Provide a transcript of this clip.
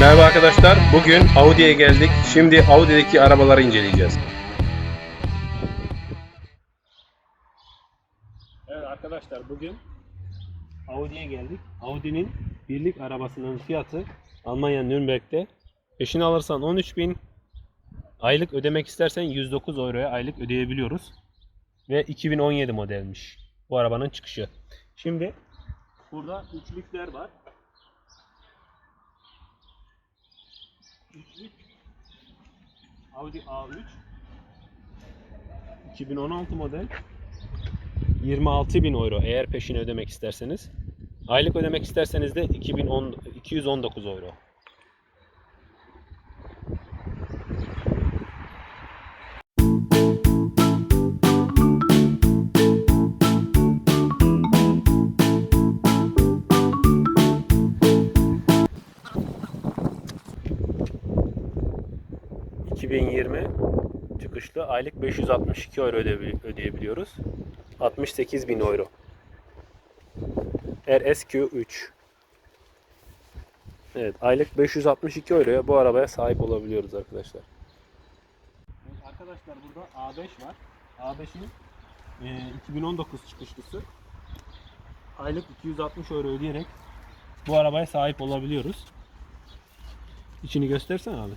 Merhaba arkadaşlar. Bugün Audi'ye geldik. Şimdi Audi'deki arabaları inceleyeceğiz. Evet arkadaşlar bugün Audi'ye geldik. Audi'nin birlik arabasının fiyatı Almanya Nürnberg'de. Peşini alırsan 13.000 Aylık ödemek istersen 109 euroya aylık ödeyebiliyoruz. Ve 2017 modelmiş bu arabanın çıkışı. Şimdi burada üçlükler var. Üçlük Audi A3 2016 model 26.000 euro eğer peşini ödemek isterseniz. Aylık ödemek isterseniz de 2010 219 euro. ...2020 çıkışlı aylık 562 euro ödeyebiliyoruz. 68 bin euro. RSQ3 Evet aylık 562 euroya bu arabaya sahip olabiliyoruz arkadaşlar. Evet, arkadaşlar burada A5 var. A5'in e, 2019 çıkışlısı. Aylık 260 euro ödeyerek bu arabaya sahip olabiliyoruz. İçini göstersen abi.